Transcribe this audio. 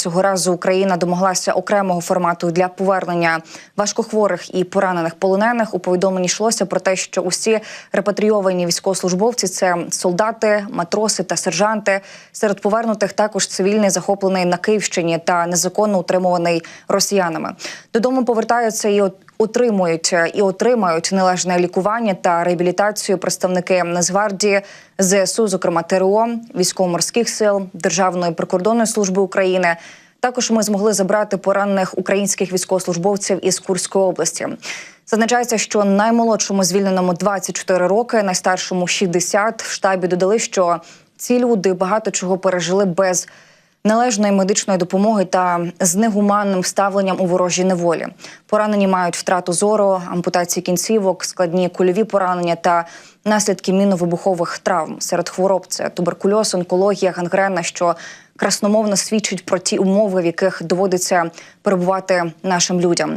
Цього разу Україна домоглася окремого формату для повернення важкохворих і поранених полонених. У повідомленні йшлося про те, що усі репатрійовані військовослужбовці це солдати, матроси та сержанти. Серед повернутих також цивільний захоплений на Київщині та незаконно утримуваний росіянами. Додому повертаються і отримують і отримають належне лікування та реабілітацію представники Нацгвардії, ЗСУ, зокрема ТРО, військово-морських сил, Державної прикордонної служби України. Також ми змогли забрати поранених українських військовослужбовців із Курської області. Зазначається, що наймолодшому звільненому 24 роки, найстаршому 60. В штабі додали, що ці люди багато чого пережили без належної медичної допомоги та з негуманним ставленням у ворожій неволі. Поранені мають втрату зору, ампутації кінцівок, складні кульові поранення та наслідки міновибухових травм. Серед хвороб це туберкульоз, онкологія, гангрена, що красномовно свідчить про ті умови, в яких доводиться перебувати нашим людям.